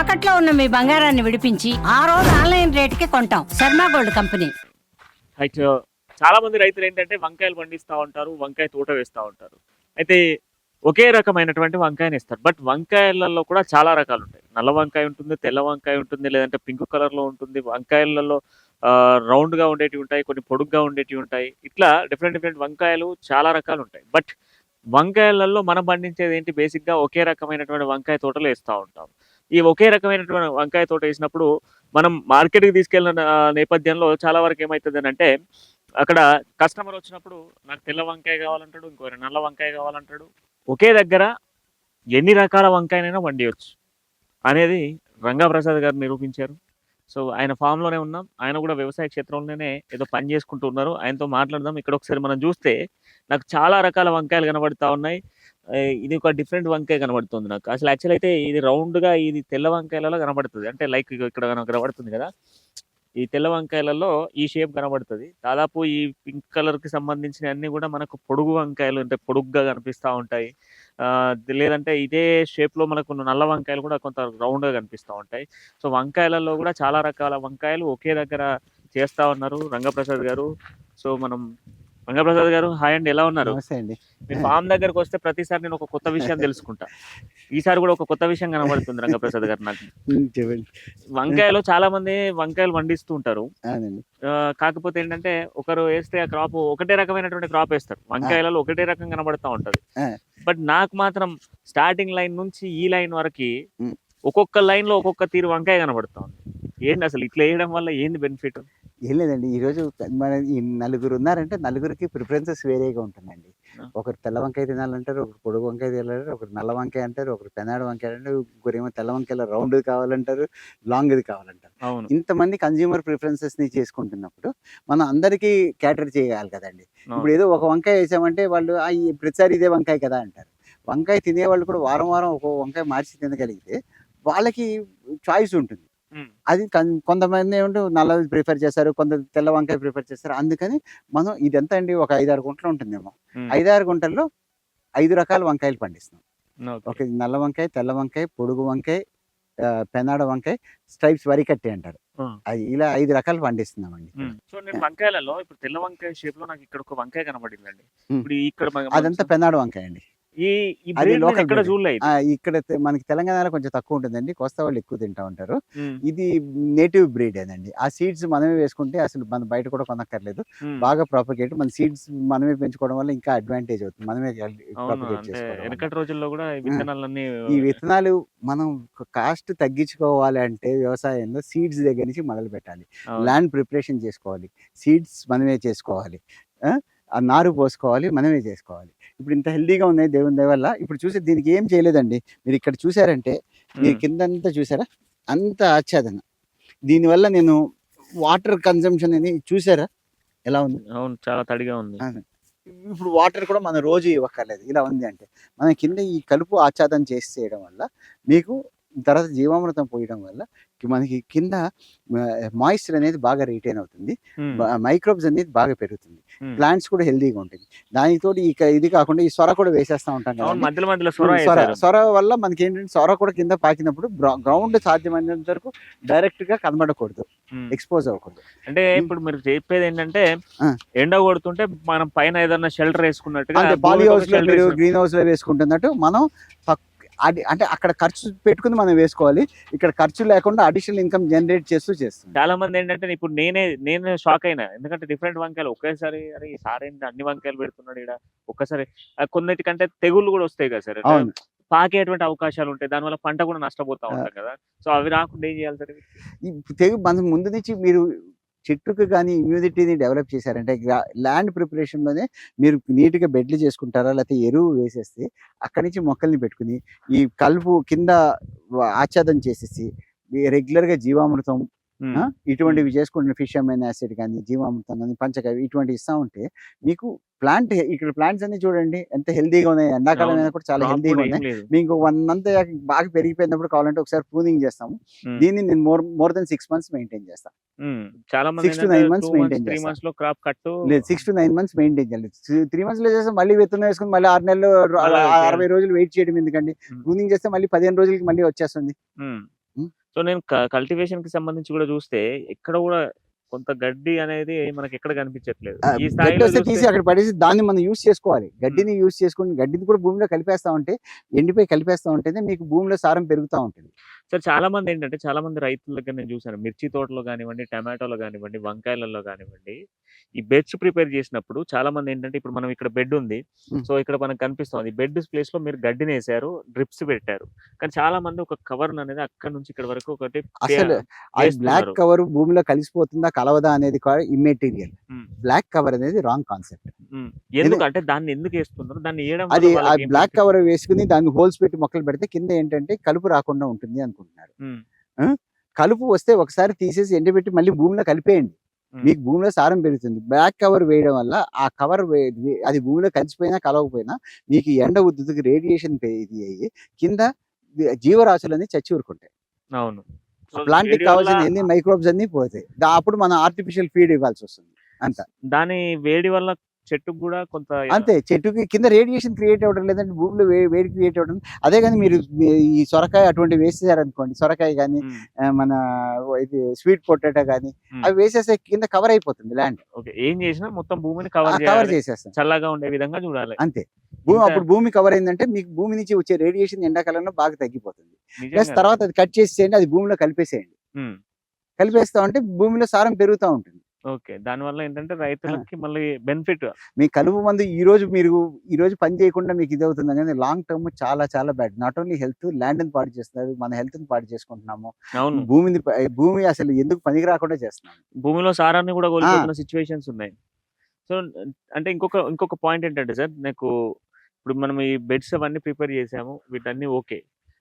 తాకట్లో ఉన్న మీ బంగారాన్ని విడిపించి ఆ రోజు ఆన్లైన్ రేటుకి కొంటాం. Sharma gold company. రైట్ చాలా మంది రైతులు ఏంటంటే వంకాయలు పండిస్తూ ఉంటారు వంకాయ తోట వేస్తూ ఉంటారు. అయితే ఒకే రకమైనటువంటి వంకాయని ఇస్తారు. బట్ వంకాయలలో కూడా చాలా రకాలు ఉంటాయి. నల్ల వంకాయ ఉంటుంది తెల్ల వంకాయ ఉంటుంది లేదంటే పింక్ కలర్లో ఉంటుంది. వంకాయలలో రౌండ్గా ఉండేటివి ఉంటాయి కొన్ని పొడుగ్గా ఉండేటివి ఉంటాయి. ఇట్లా డిఫరెంట్ డిఫరెంట్ వంకాయలు చాలా రకాలు ఉంటాయి. బట్ వంకాయలలో మనం పండించేది ఏంటి? బేసిక్గా ఒకే రకమైనటువంటి వంకాయ తోటలు వేస్తూ ఉంటాం. ఈ ఒకే రకమైనటువంటి వంకాయ తోట వేసినప్పుడు మనం మార్కెట్కి తీసుకెళ్ళిన నేపథ్యంలో చాలా వరకు ఏమవుతుంది అంటే అక్కడ కస్టమర్ వచ్చినప్పుడు నాకు తెల్ల వంకాయ కావాలంటాడు ఇంకో నల్ల వంకాయ కావాలంటాడు. ఒకే దగ్గర ఎన్ని రకాల వంకాయనైనా వండియొచ్చు అనేది రంగాప్రసాద్ గారు నిరూపించారు. సో ఆయన ఫామ్లోనే ఉన్నాం. ఆయన కూడా వ్యవసాయ క్షేత్రంలోనే ఏదో పని చేసుకుంటూ ఉన్నారు. ఆయనతో మాట్లాడదాం. ఇక్కడ ఒకసారి మనం చూస్తే నాకు చాలా రకాల వంకాయలు కనబడతా ఉన్నాయి. ఇది ఒక డిఫరెంట్ వంకాయ కనబడుతుంది నాకు. అసలు యాక్చువల్ అయితే ఇది రౌండ్గా ఇది తెల్ల వంకాయలలో కనబడుతుంది. అంటే లైక్ ఇక్కడ కనబడుతుంది కదా. ఈ తెల్ల వంకాయలలో ఈ షేప్ కనబడుతుంది. దాదాపు ఈ పింక్ కలర్కి సంబంధించిన అన్ని కూడా మనకు పొడుగు వంకాయలు అంటే పొడుగ్గా కనిపిస్తూ ఉంటాయి. లేదంటే ఇదే షేప్లో మనకు నల్ల వంకాయలు కూడా కొంత రౌండ్గా కనిపిస్తూ ఉంటాయి. సో వంకాయలలో కూడా చాలా రకాల వంకాయలు ఒకే దగ్గర చేస్తా ఉన్నారు రంగప్రసాద్ గారు. సో మనం రంగప్రసాద్ గారు హాయ్ అండి. ఎలా ఉన్నారు? నమస్తే అండి. మీ ఫామ్ దగ్గరకు వస్తే ప్రతిసారి నేను ఒక కొత్త విషయం తెలుసుకుంటా. ఈసారి కూడా ఒక కొత్త విషయం కనబడుతుంది రంగప్రసాద్ గారు నాకు. వంకాయలు చాలా మంది వంకాయలు పండిస్తూ ఉంటారు. కాకపోతే ఏంటంటే ఒకరు వేస్తే ఆ క్రాప్ ఒకటే రకమైనటువంటి క్రాప్ వేస్తారు. వంకాయలలో ఒకటే రకం కనబడతా ఉంటది. బట్ నాకు మాత్రం స్టార్టింగ్ లైన్ నుంచి ఈ లైన్ వరకు. ఒక్కొక్క లైన్లో ఒక్కొక్క తీరు వంకాయ కనబడతా ఉంది. ఏంటి అసలు ఇట్లా వేయడం వల్ల ఏంది బెనిఫిట్ ఏం లేదండి ఈరోజు మన ఈ నలుగురు ఉన్నారంటే నలుగురికి ప్రిఫరెన్సెస్ వేరేగా ఉంటుందండి. ఒకరు తెల్ల వంకాయ తినాలంటారు ఒకరు పొడుగు వంకాయ తినాలంటారు ఒకరు నల్ల వంకాయ అంటారు ఒకరు పెనాడు వంకాయ అంటారు ఇంకొకరేమో తెల్ల వంకాయలో రౌండ్ కావాలంటారు లాంగ్ ఇది కావాలంటారు ఇంతమంది కన్జ్యూమర్ ప్రిఫరెన్సెస్ని చేసుకుంటున్నప్పుడు మనం అందరికీ క్యాటర్ చేయాలి కదండి. ఇప్పుడు ఏదో ఒక వంకాయ వేసామంటే వాళ్ళు "ఆ, ఈ ప్రతిసారి ఇదే వంకాయ కదా అంటారు వంకాయ తినేవాళ్ళు కూడా వారం వారం ఒక వంకాయ మార్చి తినగలిగితే వాళ్ళకి చాయిస్ ఉంటుంది. అది కొంతమంది ఏమంటే నల్లది ప్రిఫర్ చేస్తారు కొంత తెల్ల వంకాయ ప్రిఫర్ చేస్తారు అందుకని మనం ఇది ఎంత అండి ఒక ఐదారు గుంటలు ఉంటుందేమో. ఐదారు గుంటల్లో ఐదు రకాల వంకాయలు పండిస్తాం ఓకే. ఒక నల్ల వంకాయ తెల్ల వంకాయ పొడుగు వంకాయ పెనాడ వంకాయ స్ట్రైప్స్ వరి కట్టి అంటారు. అది ఇలా ఐదు రకాలు పండిస్తున్నామండి ఉమ్. సో నేను వంకాయలలో ఇప్పుడు తెల్ల వంకాయ షేప్లో నాకు ఇక్కడ ఒక వంకాయ కనబడిందండి. ఇప్పుడు ఇక్కడ అదంతా పెనాడ వంకాయ అండి ఈ ఇక్కడ మనకి తెలంగాణలో కొంచెం తక్కువ ఉంటుందండి. కోస్తా వాళ్ళు ఎక్కువ తింటా ఉంటారు. ఇది నేటివ్ బ్రీడ్ అదండి ఆ సీడ్స్ మనమే వేసుకుంటే అసలు మన బయట కూడా కొనక్కర్లేదు. బాగా ప్రాపగేట్ మన సీడ్స్ మనమే పెంచుకోవడం వల్ల ఇంకా అడ్వాంటేజ్ అవుతుంది. మనమే ప్రాపగేట్ చేసుకోవడం రోజుల్లో కూడా ఈ విత్తనాలు మనం కాస్ట్ తగ్గించుకోవాలి అంటే వ్యవసాయంలో సీడ్స్ దగ్గర నుంచి మొదలు పెట్టాలి. ల్యాండ్ ప్రిపరేషన్ చేసుకోవాలి. సీడ్స్ మనమే చేసుకోవాలి. ఆ? నారు పోసుకోవాలి మనమే చేసుకోవాలి. ఇప్పుడు ఇంత హెల్దీగా ఉన్నాయి దేవుని దయ వల్ల ఇప్పుడు చూసి దీనికి ఏం చేయలేదండి. మీరు ఇక్కడ చూసారంటే మీరు. కిందంతా చూసారా? అంత ఆచ్ఛాదన. దీనివల్ల నేను వాటర్ కన్జంప్షన్ అని చూసారా? ఎలా ఉంది? అవును చాలా తడిగా ఉంది. ఇప్పుడు వాటర్ కూడా మనం రోజు ఇవ్వక్కర్లేదు. ఇలా ఉంది అంటే మనం కింద ఈ కలుపు ఆచ్ఛాదన చేసి చేయడం వల్ల మీకు తర్వాత జీవామృతం పోయడం వల్ల మనకి కింద మాయిశ్చర్ అనేది బాగా రిటైన్ అవుతుంది. మైక్రోబ్స్ అనేది బాగా పెరుగుతుంది. ప్లాంట్స్ కూడా హెల్దీగా ఉంటుంది దానితో ఈ క- ఇది కాకుండా ఈ సొర కూడా వేసేస్తా ఉంటాం సొర వల్ల మనకి ఏంటంటే సొర కూడా కింద పాకినప్పుడు గ్రౌండ్ సాధ్యమైనంత వరకు డైరెక్ట్గా కనబడకూడదు. ఎక్స్పోజ్ అవ్వకూడదు అంటే ఇప్పుడు మీరు చెప్పేది ఏంటంటే. ఎండ కొడుతుంటే మనం పైన ఏదన్నా షెల్టర్ భూమికి పాలీ హౌస్లో వేసుకున్నట్టు. గ్రీన్ హౌస్లో వేసుకుంటున్నట్టు మనం అది అంటే అక్కడ ఖర్చు పెట్టుకుని మనం వేసుకోవాలి. ఇక్కడ ఖర్చు లేకుండా అడిషనల్ ఇన్కమ్ జనరేట్ చేస్తూ చేస్తుంది. చాలా మంది ఏంటంటే ఇప్పుడు నేనే నేను షాక్ అయినా. ఎందుకంటే డిఫరెంట్ వంకాయలు ఒకేసారి అరే ఈ సార్ ఏంటి అన్ని వంకాయలు పెడుతున్నాడు ఇక్కడ ఒక్కసారి కొన్నిటికంటే తెగుళ్ళు కూడా వస్తాయి కదా సార్. అవును. పాకేటువంటి అవకాశాలు ఉంటాయి. దానివల్ల పంట కూడా నష్టపోతా ఉంటాం కదా. సో అవి రాకుండా ఏం చేయాలి సార్? తెగు మన ముందు నుంచి మీరు చెట్టుకు కానీ ఇమ్యూనిటీని డెవలప్ చేశారంటే ల్యాండ్ ప్రిపరేషన్లోనే మీరు నీట్గా బెడ్లు చేసుకుంటారా? లేకపోతే ఎరువు వేసేస్తే అక్కడి నుంచి మొక్కల్ని పెట్టుకుని ఈ కలుపు కింద ఆచ్ఛాదం చేసేసి రెగ్యులర్గా జీవామృతం ఇటువంటివి చేసుకుంటున్న ఫిష్ అమైన్ యాసిడ్ కానీ జీవామృతం కానీ పంచగవి ఇటువంటి ఇస్తా ఉంటే మీకు ప్లాంట్ ఇక్కడ ప్లాంట్స్ అన్ని చూడండి ఎంత హెల్దీగా ఉన్నాయి ఎండాకాలం అయినా కూడా చాలా హెల్దీగా ఉన్నాయి. మీకు వన్ మంత్ బాగా పెరిగిపోయినప్పుడు కావాలంటే ఒకసారి ప్రూనింగ్ చేస్తాము. దీన్ని నేను more more than six months maintain చేస్తాను. చాలా maintain త్రీ చేస్తా. మంత్స్ క్రాప్ కట్టు లేదు six to nine months maintain చేయాలి త్రీ మంత్స్లో చేస్తే మళ్ళీ విత్తనం వేసుకుని మళ్ళీ ఆరు నెలలు అరవై రోజులు వెయిట్ చేయడం ఎందుకండి. ప్రూనింగ్ చేస్తే మళ్ళీ పదిహేను రోజులకి మళ్ళీ వచ్చేస్తుంది. సో నేను కల్టివేషన్కి సంబంధించి కూడా చూస్తే ఎక్కడ కూడా కొంత గడ్డి అనేది మనకి ఎక్కడ కనిపించట్లేదు. ఈ స్థాయిలో తీసి అక్కడ పడేసి దాన్ని మనం యూస్ చేసుకోవాలి. గడ్డిని యూస్ చేసుకుని గడ్డిని కూడా భూమిలో కలిపేస్తా ఉంటే ఎండిపోయి కలిపేస్తా ఉంటేనే మీకు భూమిలో సారం పెరుగుతూ ఉంటుంది. సార్ చాలా మంది ఏంటంటే చాలా మంది రైతుల దగ్గర నేను చూసాను. మిర్చి తోటలో కానివ్వండి టమాటోలో కానివ్వండి వంకాయలలో కానివ్వండి ఈ బెడ్స్ ప్రిపేర్ చేసినప్పుడు చాలా మంది ఏంటంటే ఇప్పుడు మనం ఇక్కడ బెడ్ ఉంది. సో ఇక్కడ మనకు కనిపిస్తుంది బెడ్ ప్లేస్లో మీరు గడ్డిని వేసారు డ్రిప్స్ పెట్టారు. కానీ చాలా మంది ఒక కవర్ అనేది అక్కడ నుంచి ఇక్కడ వరకు ఒకటి అసలు. బ్లాక్ కవర్ భూమిలో కలిసిపోతుందా కలవదా అనేది ఇమ్మెటీరియల్. బ్లాక్ కవర్ అనేది రాంగ్ కాన్సెప్ట్. ఉమ్, ఎందుకు అంటే దాన్ని ఎందుకు వేస్తున్నారు? దాన్ని వేయడం అది బ్లాక్? కవర్ వేసుకుని దాన్ని హోల్స్ పెట్టి మొక్కలు పెడితే కింద ఏంటంటే కలుపు రాకుండా ఉంటుంది అనుకుంటున్నారు. కలుపు వస్తే ఒకసారి తీసేసి ఎండబెట్టి మళ్ళీ భూమిలో కలిపేయండి. మీకు భూమిలో సారం పెరుగుతుంది. బ్లాక్ కవర్ వేయడం వల్ల ఆ కవర్ అది భూమిలో కలిసిపోయినా కలవకపోయినా మీకు ఎండ ఉద్దుకి రేడియేషన్ ఇది అయ్యి కింద జీవరాశులన్నీ చచ్చి ఊరుకుంటాయి. అవును. ప్లాంట్ కావాల్సిన ఎన్ని మైక్రోబ్స్ అన్ని పోతాయి. అప్పుడు మనం ఆర్టిఫిషియల్ ఫీడ్ ఇవ్వాల్సి వస్తుంది. అంత. దాని వేడి వల్ల చెట్టుకు కూడా కొంత అంతే చెట్టుకి కింద రేడియేషన్ క్రియేట్ అవ్వడం లేదంటే భూమిలో వేడి క్రియేట్ అవ్వడం. అదే కానీ మీరు ఈ సొరకాయ అటువంటి వేసేసారనుకోండి సొరకాయ కానీ మన ఇది స్వీట్ పొటాటో కానీ. అవి వేసేస్తే కింద కవర్ అయిపోతుంది ల్యాండ్ ఓకే ఏం చేసినా మొత్తం భూమిని కవర్ కవర్ చేసేస్తాం. చల్లగా ఉండే విధంగా చూడాలి. అంతే. భూమి అప్పుడు భూమి కవర్ అయిందంటే మీకు భూమి నుంచి వచ్చే రేడియేషన్ ఎండాకాలంలో బాగా తగ్గిపోతుంది. ప్లస్ తర్వాత అది కట్ చేసేయండి అది భూమిలో కలిపేసేయండి. కలిపేస్తా ఉంటే భూమిలో సారం పెరుగుతూ ఉంటుంది. ఓకే. దాని వల్ల ఏంటంటే రైతులకి మళ్ళీ బెనిఫిట్. మీ కలుపు మందు ఈ రోజు మీరు ఈ రోజు పని చేయకుండా మీకు ఇది అవుతుంది కానీ లాంగ్ టర్మ్ చాలా చాలా బ్యాడ్. నాట్ ఓన్లీ హెల్త్ ల్యాండ్ని పాడు చేస్తున్నారు. మన హెల్త్ని పాడు చేసుకుంటున్నాము. అవును. భూమిని భూమి అసలు ఎందుకు పనికి రాకుండా చేస్తున్నాము? భూమిలో సారాన్ని కూడా కోల్పోతున్న సిచ్యువేషన్స్ ఉన్నాయి. సో అంటే ఇంకొక ఇంకొక పాయింట్ ఏంటంటే సార్ నాకు ఇప్పుడు మనం ఈ బెడ్స్ అవన్నీ ప్రిపేర్ చేసాము. వీటన్నీ ఓకే.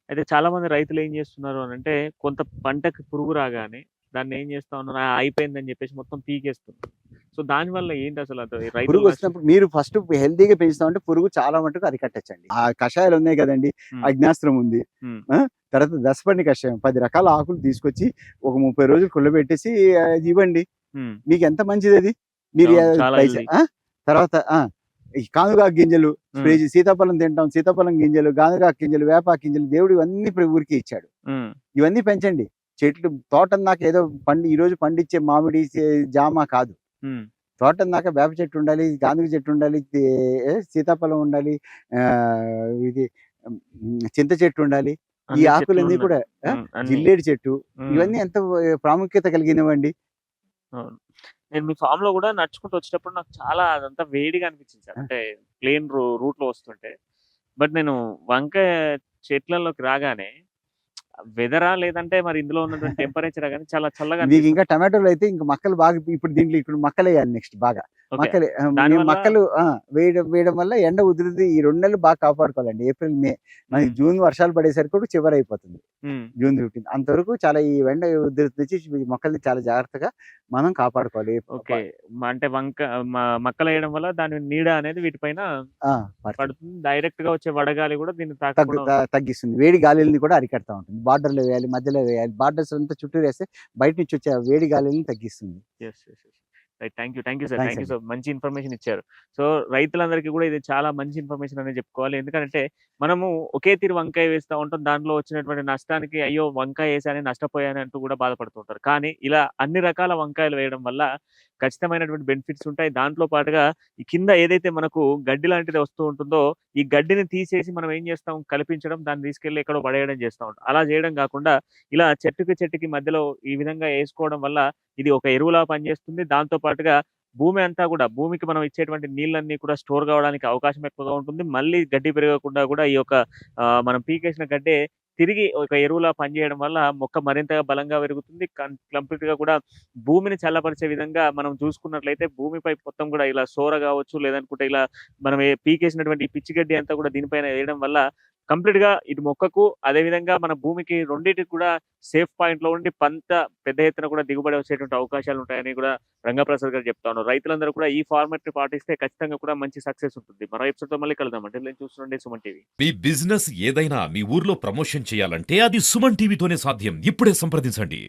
అయితే చాలా మంది రైతులు ఏం చేస్తున్నారు అని అంటే కొంత పంటకి పురుగు రాగానే దాన్ని ఏం చేస్తా ఉన్నారు "ఆ, అయిపోయిందని చెప్పేసి మొత్తం పీకేస్తున్నారు సో దాని వల్ల ఏంటి అసలు పురుగు వచ్చినప్పుడు మీరు ఫస్ట్ హెల్తీగా పెంచుతామంటే పురుగు చాలా మటుకు అరికట్టచ్చండి. ఆ కషాయాలు ఉన్నాయి కదండి. అజ్ఞాస్త్రం ఉంది? తర్వాత దశపండి కషాయం పది రకాల ఆకులు తీసుకొచ్చి ఒక ముప్పై రోజులు కుళ్ళబెట్టేసి ఇవ్వండి. మీకు ఎంత మంచిది అది? మీరు? తర్వాత కానుగా గింజలు స్ప్రే సీతాఫలం తింటాం సీతాఫలం గింజలు గానుగా గింజలు వేప గింజలు దేవుడు ఇవన్నీ ఇప్పుడు ఊరికి ఇచ్చాడు. ఇవన్నీ పెంచండి. చెట్లు తోట నాకు ఏదో పండి ఈ రోజు పండించే మామిడి జామ కాదు తోట దాక వేప చెట్టు ఉండాలి గానుగ చెట్టు ఉండాలి సీతాఫలం ఉండాలి ఇది చింత చెట్టు ఉండాలి ఈ ఆకులన్నీ. కూడా. జిల్లేడు చెట్టు. ఇవన్నీ ఎంత ప్రాముఖ్యత కలిగినవండి. నేను మీ ఫామ్లో కూడా నడుచుకుంటూ వచ్చేటప్పుడు నాకు చాలా అదంతా వేడిగా అనిపించింది సార్. అంటే ప్లేన్ రూట్లో వస్తుంటే బట్ నేను వంకాయ చెట్లలోకి రాగానే వెదరా లేదంటే మరి ఇందులో ఉన్నటువంటి టెంపరేచర్ కానీ చాలా చల్లగా మీకు ఇంకా టమాటోలు అయితే ఇంకా మొక్కలు బాగా ఇప్పుడు దీంట్లో ఇప్పుడు మొక్కలు వేయాలి నెక్స్ట్ బాగా. మొక్కలు మొక్కలు వేయడం వేయడం వల్ల ఎండ ఉధృతి ఈ రెండు నెలలు బాగా కాపాడుకోవాలండి. ఏప్రిల్ మే మనకి జూన్ వర్షాలు పడేసరికి కూడా చివరి అయిపోతుంది జూన్ ఫిఫ్టీన్. అంతవరకు చాలా ఈ ఎండ ఉధృతి నుంచి మొక్కల్ని చాలా జాగ్రత్తగా మనం కాపాడుకోవాలి. ఓకే. అంటే వంక మక్కలు వేయడం వల్ల దాని నీడ అనేది వీటిపైన పడుతుంది. డైరెక్ట్గా వచ్చే వడగాలి కూడా దీన్ని తగ్గిస్తుంది. వేడి గాలిని కూడా అరికడతా ఉంటుంది. బార్డర్లో వేయాలి మధ్యలో వేయాలి. బార్డర్స్ అంతా చుట్టూ వేస్తే బయట నుంచి వచ్చే వేడి గాలిని తగ్గిస్తుంది. Right thank you thank you sir. Thank you so మంచి ఇన్ఫర్మేషన్ ఇచ్చారు. సో రైతులందరికీ కూడా ఇది చాలా మంచి ఇన్ఫర్మేషన్ అనేది చెప్పుకోవాలి. ఎందుకంటే మనము ఒకే తీరు వంకాయ వేస్తూ ఉంటాం. దాంట్లో వచ్చినటువంటి నష్టానికి అయ్యో వంకాయ వేసాని నష్టపోయాని అంటూ కూడా బాధపడుతుంటారు. కానీ ఇలా అన్ని రకాల వంకాయలు వేయడం వల్ల ఖచ్చితమైనటువంటి బెనిఫిట్స్ ఉంటాయి. దాంట్లో పాటుగా ఈ కింద ఏదైతే మనకు గడ్డి లాంటిది వస్తూ ఉంటుందో ఈ గడ్డిని తీసేసి మనం ఏం చేస్తాం? కల్పించడం దాన్ని తీసుకెళ్ళి ఎక్కడో పడేయడం చేస్తూ ఉంటాం. అలా చేయడం కాకుండా ఇలా చెట్టుకి చెట్టుకి మధ్యలో ఈ విధంగా వేసుకోవడం వల్ల ఇది ఒక ఎరువులా పనిచేస్తుంది. దాంతో పాటుగా భూమి అంతా కూడా భూమికి మనం ఇచ్చేటువంటి నీళ్ళన్నీ కూడా స్టోర్ కావడానికి అవకాశం ఎక్కువగా ఉంటుంది. మళ్ళీ గడ్డి పెరగకుండా కూడా ఈ యొక్క మనం పీకేసిన గడ్డే తిరిగి ఒక ఎరువులా పనిచేయడం వల్ల మొక్క మరింతగా బలంగా పెరుగుతుంది. కంప్లీట్గా కూడా భూమిని చల్లపరిచే విధంగా మనం చూసుకున్నట్లయితే భూమిపై మొత్తం కూడా ఇలా సోర కావచ్చు లేదనుకుంటే ఇలా మనం పీకేసినటువంటి పిచ్చి గడ్డి అంతా కూడా దీనిపైన వేయడం వల్ల కంప్లీట్గా ఇటు మొక్కకు అదే విధంగా మన భూమికి రెండింటికి కూడా సేఫ్ పాయింట్లో ఉండి పంట పెద్ద ఎత్తున కూడా దిగుబడి వచ్చేటువంటి అవకాశాలు ఉంటాయని కూడా రంగప్రసాద్ గారు చెప్తా ఉన్నారు. రైతులందరూ కూడా ఈ ఫార్మాట్ని పాటిస్తే ఖచ్చితంగా కూడా మంచి సక్సెస్ ఉంటుంది. మరో ఎపిసోడ్తో మళ్ళీ కలుద్దాం అంటే నేను చూస్తుండే సుమన్ టీవీ. మీ బిజినెస్ ఏదైనా మీ ఊర్లో ప్రమోషన్ చేయాలంటే అది సుమన్ టీవీతోనే సాధ్యం. ఇప్పుడే సంప్రదించండి.